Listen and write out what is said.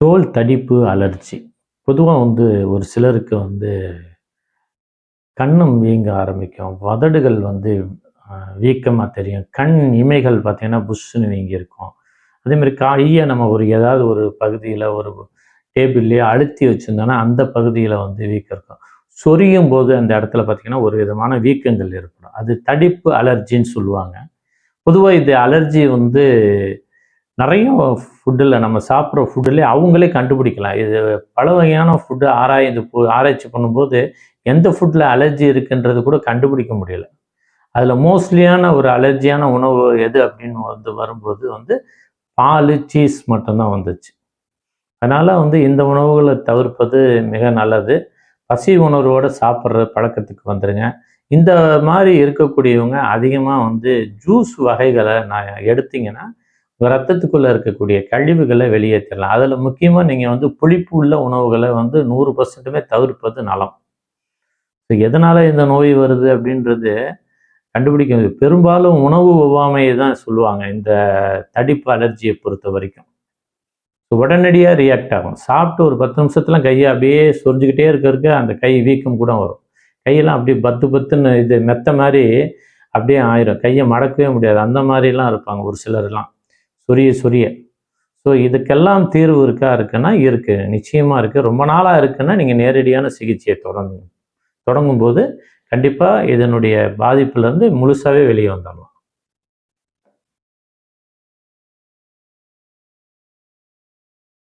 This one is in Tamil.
தோல் தடிப்பு அலர்ஜி பொதுவாக வந்து ஒரு சிலருக்கு வந்து கண்ணும் வீங்க ஆரம்பிக்கும். வதடுகள் வந்து வீக்கமாக தெரியும். கண் இமைகள் பார்த்தீங்கன்னா புஷ்ஷுன்னு வீங்கி இருக்கும் அதேமாதிரி காயை நம்ம ஒரு ஏதாவது ஒரு பகுதியில் ஒரு டேபிள்லேயே அழுத்தி வச்சுருந்தோன்னா அந்த பகுதியில் வந்து வீக்கம் இருக்கும் சொரியும் போது அந்த இடத்துல பார்த்தீங்கன்னா ஒரு விதமான வீக்கங்கள் ஏற்படும். அது தடிப்பு அலர்ஜின்னு சொல்லுவாங்க. பொதுவாக இது அலர்ஜி வந்து நிறைய ஃபுட்டில் நம்ம சாப்பிட்ற ஃபுட்டுலேயே அவங்களே கண்டுபிடிக்கலாம். இது பல வகையான ஃபுட்டு ஆராய்ந்து போ- ஆராய்ச்சி பண்ணும்போது எந்த ஃபுட்டில் அலர்ஜி இருக்குன்றது கூட கண்டுபிடிக்க முடியல. அதில் மோஸ்ட்லியான ஒரு அலர்ஜியான உணவு எது அப்படின்னு வந்து வரும்போது வந்து பால் சீஸ் மட்டும்தான் வந்துச்சு. அதனால் வந்து இந்த உணவுகளை தவிர்ப்பது மிக நல்லது. பசி உணர்வோடு சாப்பிட்ற பழக்கத்துக்கு வந்துடுங்க இந்த மாதிரி இருக்கக்கூடியவங்க அதிகமாக வந்து ஜூஸ் வகைகளை நான் எடுத்தீங்கன்னா உங்கள் ரத்தத்துக்குள்ளே இருக்கக்கூடிய கழிவுகளை வெளியேற்றலாம் அதில் முக்கியமாக நீங்கள் வந்து புளிப்பு உள்ள உணவுகளை வந்து நூறு பர்சன்ட்டுமே தவிர்ப்பது நலம். ஸோ எதனால் இந்த நோய் வருது அப்படின்றது கண்டுபிடிக்க முடியும் பெரும்பாலும் உணவு ஒவ்வாமையை தான் சொல்லுவாங்க. இந்த தடிப்பு அலர்ஜியை பொறுத்த வரைக்கும். உடனடியாக ரியாக்ட் ஆகும். சாப்பிட்டு ஒரு பத்து நிமிஷத்துல கையை அப்படியே சொரிஞ்சுக்கிட்டே இருக்க இருக்க அந்த கை வீக்கம் கூட வரும். கையெல்லாம் அப்படியே பத்து பத்துன்னு இது மெத்த மாதிரி அப்படியே ஆயிரும். கையை மடக்கவே முடியாது. அந்த மாதிரிலாம் இருப்பாங்க ஒரு சிலர்லாம். சொரிய சொரிய. ஸோ இதுக்கெல்லாம் தீர்வு இருக்கா இருக்குன்னா இருக்குது நிச்சயமாக இருக்குது ரொம்ப நாளாக இருக்குன்னா நீங்கள் நேரடியான சிகிச்சையை தொடங்குங்க தொடங்கும்போது கண்டிப்பாக இதனுடைய பாதிப்புலேருந்து முழுசாகவே வெளியே வந்துடலாம்